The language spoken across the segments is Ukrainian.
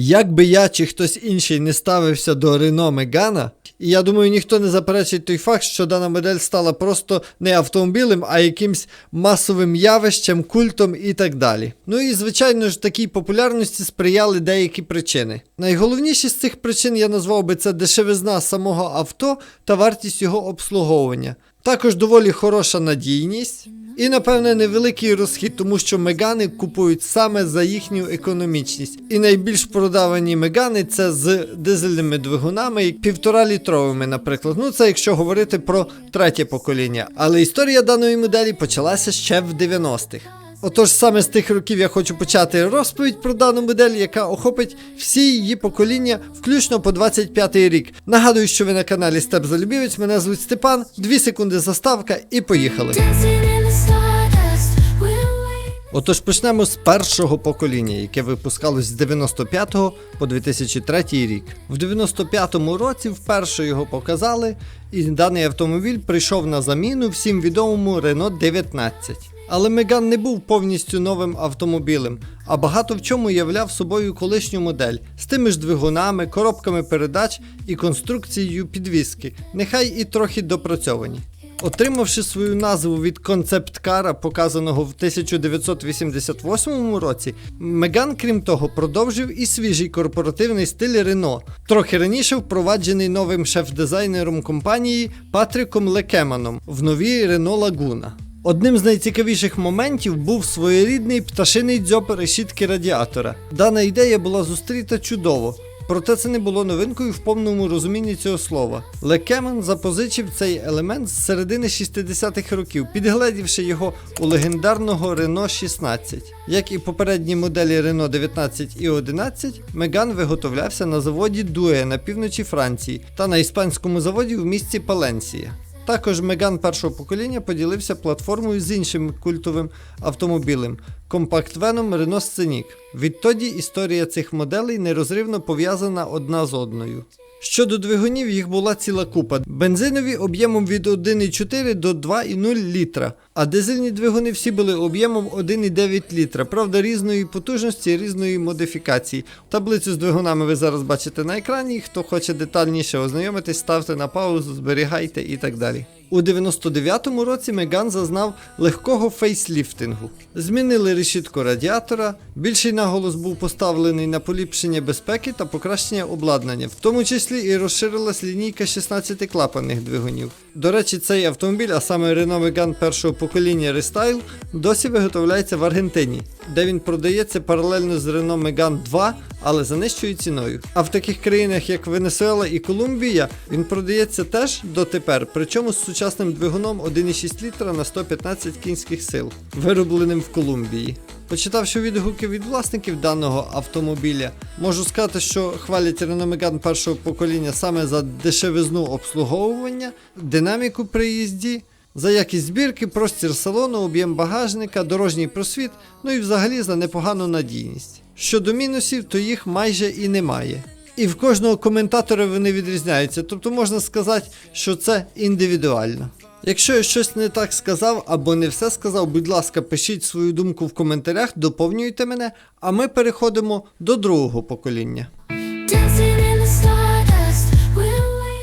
Як би я чи хтось інший не ставився до Renault Megane, і я думаю, ніхто не заперечить той факт, що дана модель стала просто не автомобілем, а якимсь масовим явищем, культом і так далі. Ну і звичайно ж, такій популярності сприяли деякі причини. Найголовніші з цих причин я назвав би це дешевизна самого авто та вартість його обслуговування. Також доволі хороша надійність. І, напевне, невеликий розхід, тому що мегани купують саме за їхню економічність. І найбільш продавані мегани це з дизельними двигунами, як півтора-літровими, наприклад. Ну, це якщо говорити про третє покоління. Але історія даної моделі почалася ще в 90-х. Отож, саме з тих років я хочу почати розповідь про дану модель, яка охопить всі її покоління, включно по 25-й рік. Нагадую, що ви на каналі Степ Залюбівець, мене звуть Степан. Дві секунди заставка і поїхали. Отож почнемо з першого покоління, яке випускалось з 95 по 2003 рік. В 95-му році вперше його показали, і даний автомобіль прийшов на заміну всім відомому Renault 19. Але Меган не був повністю новим автомобілем, а багато в чому являв собою колишню модель з тими ж двигунами, коробками передач і конструкцією підвіски, нехай і трохи допрацьовані. Отримавши свою назву від концепт-кара, показаного в 1988 році, Меган, крім того, продовжив і свіжий корпоративний стиль Рено, трохи раніше впроваджений новим шеф-дизайнером компанії Патріком Лекеманом в новій Рено Лагуна. Одним з найцікавіших моментів був своєрідний пташиний дзьоб решітки радіатора. Дана ідея була зустріта чудово. Проте це не було новинкою в повному розумінні цього слова. Лекемен запозичив цей елемент з середини 60-х років, підгледівши його у легендарного Renault 16. Як і попередні моделі Renault 19 і 11, Меган виготовлявся на заводі Дуе на півночі Франції та на іспанському заводі в місті Паленсія. Також Меган першого покоління поділився платформою з іншим культовим автомобілем компактвеном Renault Scenic. Відтоді історія цих моделей нерозривно пов'язана одна з одною. Щодо двигунів, їх була ціла купа. Бензинові об'ємом від 1,4 до 2,0 літра, а дизельні двигуни всі були об'ємом 1,9 літра, правда, різної потужності, різної модифікації. Таблицю з двигунами ви зараз бачите на екрані. Хто хоче детальніше ознайомитись, ставте на паузу, зберігайте і так далі. У 99-му році Меган зазнав легкого фейсліфтингу. Змінили решітку радіатора, більший наголос був поставлений на поліпшення безпеки та покращення обладнання, в тому числі і розширилась лінійка 16-клапанних двигунів. До речі, цей автомобіль, а саме Renault Megane першого покоління Restyle, досі виготовляється в Аргентині, де він продається паралельно з Renault Megane 2, але за нижчою ціною. А в таких країнах, як Венесуела і Колумбія, він продається теж дотепер, причому з сучасним двигуном 1,6 літра на 115 кінських сил, виробленим в Колумбії. Почитавши відгуки від власників даного автомобіля, можу сказати, що хвалять Renault першого покоління саме за дешевизну обслуговування, динаміку при їзді, за якість збірки, простір салону, об'єм багажника, дорожній просвіт, ну і взагалі за непогану надійність. Щодо мінусів, то їх майже і немає. І в кожного коментатора вони відрізняються, тобто можна сказати, що це індивідуально. Якщо я щось не так сказав або не все сказав, будь ласка, пишіть свою думку в коментарях, доповнюйте мене, а ми переходимо до другого покоління.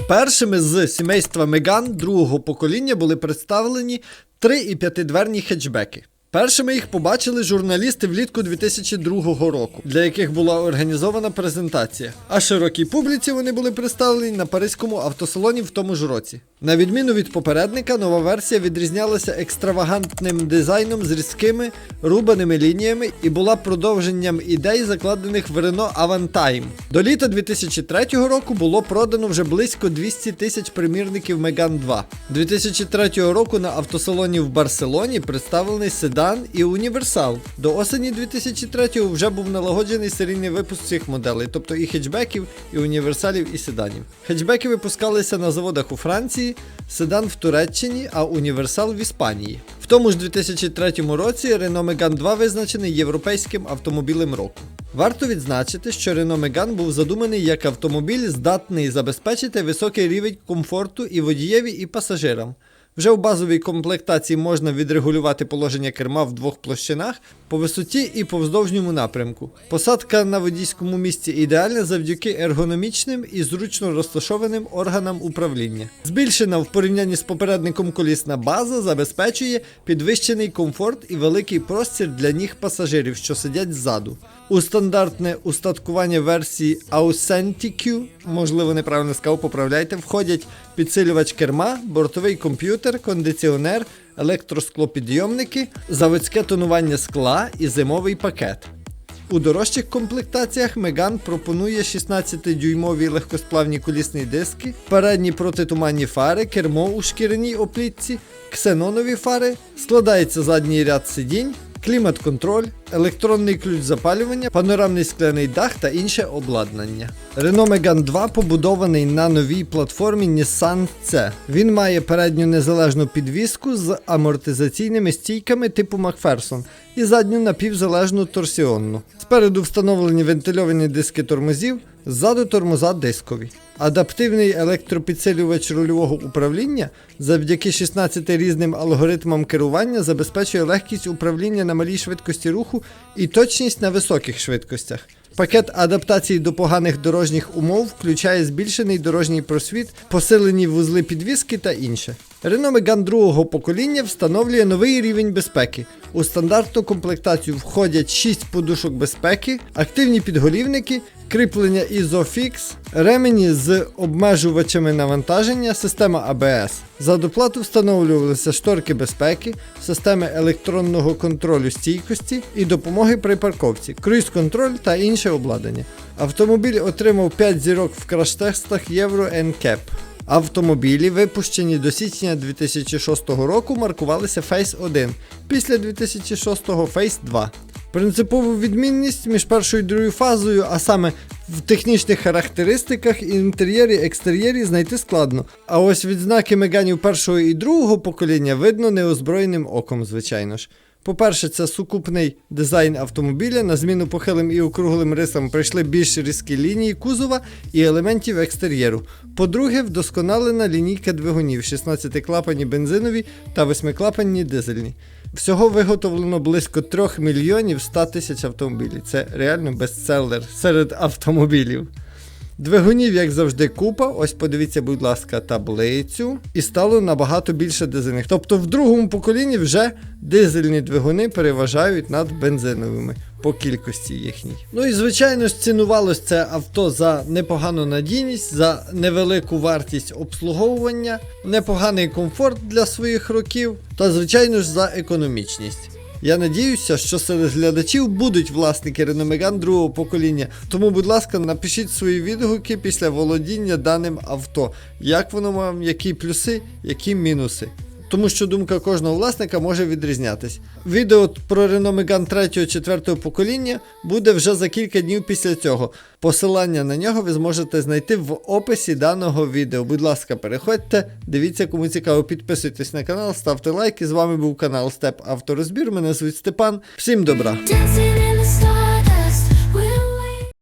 Першими з сімейства Меган другого покоління були представлені три і п'ятидверні хетчбеки. Першими їх побачили журналісти влітку 2002 року, для яких була організована презентація. А широкій публіці вони були представлені на паризькому автосалоні в тому ж році. На відміну від попередника, нова версія відрізнялася екстравагантним дизайном з різкими рубаними лініями і була продовженням ідей, закладених в Renault Avantime. До літа 2003 року було продано вже близько 200 тисяч примірників Megane 2. 2003 року на автосалоні в Барселоні представлений седан і універсал. До осені 2003 вже був налагоджений серійний випуск цих моделей, тобто і хетчбеків, і універсалів, і седанів. Хетчбеки випускалися на заводах у Франції, седан в Туреччині, а універсал в Іспанії. В тому ж 2003 році Renault Megane 2 визначений європейським автомобілем року. Варто відзначити, що Renault Megane був задуманий як автомобіль, здатний забезпечити високий рівень комфорту і водієві, і пасажирам. Вже у базовій комплектації можна відрегулювати положення керма в двох площинах по висоті і по вздовжньому напрямку. Посадка на водійському місці ідеальна завдяки ергономічним і зручно розташованим органам управління. Збільшена в порівнянні з попередником колісна база забезпечує підвищений комфорт і великий простір для ніг пасажирів, що сидять ззаду. У стандартне устаткування версії Authentic, можливо, неправильно сказав, поправляйте, входять підсилювач керма, бортовий комп'ютер, кондиціонер, електросклопідйомники, заводське тонування скла і зимовий пакет. У дорожчих комплектаціях Меган пропонує 16-дюймові легкосплавні колісні диски, передні протитуманні фари, кермо у шкіряній оплітці, ксенонові фари, складається задній ряд сидінь, клімат-контроль, електронний ключ запалювання, панорамний скляний дах та інше обладнання. Renault Megane 2 побудований на новій платформі Nissan C. Він має передню незалежну підвіску з амортизаційними стійками типу Macpherson і задню напівзалежну торсіонну. Спереду встановлені вентильовані диски тормозів, ззаду тормоза дискові. Адаптивний електропідсилювач рульового управління завдяки 16 різним алгоритмам керування забезпечує легкість управління на малій швидкості руху і точність на високих швидкостях. Пакет адаптації до поганих дорожніх умов включає збільшений дорожній просвіт, посилені вузли підвіски та інше. Renault Megane другого покоління встановлює новий рівень безпеки. У стандартну комплектацію входять 6 подушок безпеки, активні підголівники, кріплення Isofix, ремені з обмежувачами навантаження, система ABS. За доплату встановлювалися шторки безпеки, системи електронного контролю стійкості і допомоги при парковці, круїз-контроль та інше обладнання. Автомобіль отримав 5 зірок в краш-тестах Євро NCAP. Автомобілі, випущені до січня 2006 року, маркувалися Face 1, після 2006 Face 2. Принципову відмінність між першою і другою фазою, а саме в технічних характеристиках, інтер'єрі, екстер'єрі знайти складно. А ось відзнаки меганів першого і другого покоління видно неозброєним оком, звичайно ж. По-перше, це сукупний дизайн автомобіля. На зміну похилим і округлим рисам прийшли більш різкі лінії кузова і елементів екстер'єру. По-друге, вдосконалена лінійка двигунів 16 клапані бензинові та 8-клапанні дизельні. Всього виготовлено близько 3 мільйонів 100 тисяч автомобілів. Це реально бестселер серед автомобілів. Двигунів, як завжди, купа. Ось подивіться, будь ласка, таблицю. І стало набагато більше дизельних. Тобто в другому поколінні вже дизельні двигуни переважають над бензиновими по кількості їхній. Ну і звичайно ж цінувалось це авто за непогану надійність, за невелику вартість обслуговування, непоганий комфорт для своїх років та, звичайно ж, за економічність. Я надіюся, що серед глядачів будуть власники Megane другого покоління. Тому, будь ласка, напишіть свої відгуки після володіння даним авто. Як воно вам, які плюси, які мінуси. Тому що думка кожного власника може відрізнятись. Відео про Renault Megane 3-4 покоління буде вже за кілька днів після цього. Посилання на нього ви зможете знайти в описі даного відео. Будь ласка, переходьте, дивіться, кому цікаво, підписуйтесь на канал, ставте лайки. З вами був канал Степ Авторозбір. Мене звуть Степан. Всім добра!